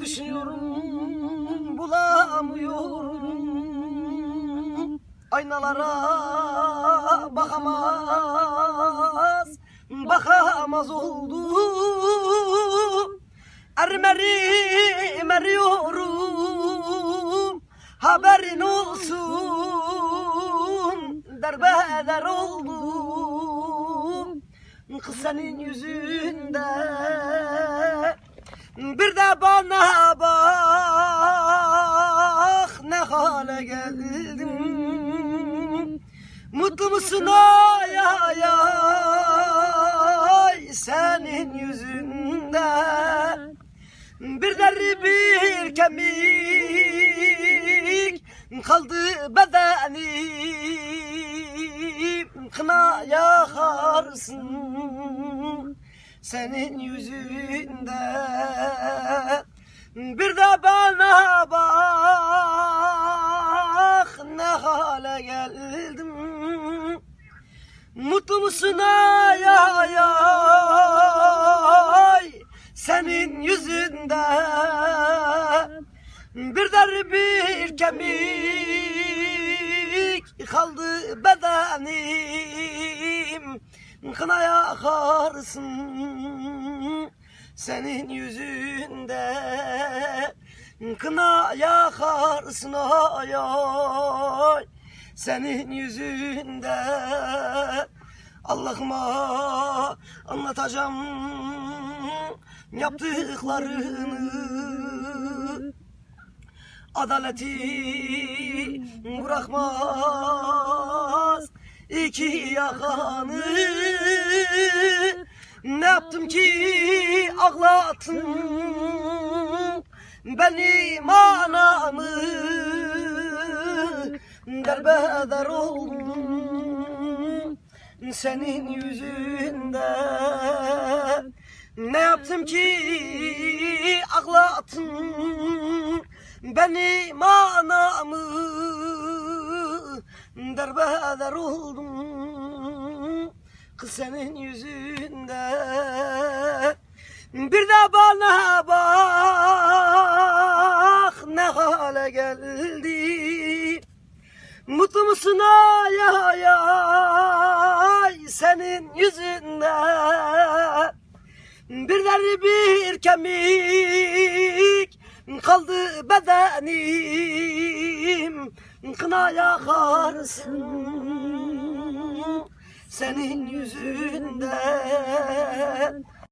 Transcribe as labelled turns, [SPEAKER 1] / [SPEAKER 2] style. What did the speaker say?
[SPEAKER 1] Düşünüyorum bulamıyorum. Aynalara bakamaz Bakamaz oldum Ermerim eriyorum Haberin olsun Derbeder oldum. Kız senin yüzünden Bir de bana bak Ne hale geldim. Mutlu musun? Ay ay ay Senin yüzünden. Bir deri bir kemik kaldı bedenim. Kına yakarsın senin yüzünden. Bir de bana bak ne hale geldim. Mutlu musun ay ay ay senin yüzünden? Bir der bir kemik kaldı bedenim kına yakarsın senin yüzünden kına yakarsın ay ay senin yüzünden Allah'ıma anlatacağım yaptıklarını. Adaleti bırakmaz iki yakanı Ne yaptım ki ağlattın? Benim anamı Derbeder oldum senin yüzünden Ne yaptım ki ağlattın? Benim anamı Derbeder oldum kız senin yüzünden Bir de bana bak ne hale geldi. Mutlu musun? Ay ay ay senin yüzünden Bir deri bir kemik kaldı bedenim Kına yakarsın. Senin yüzünden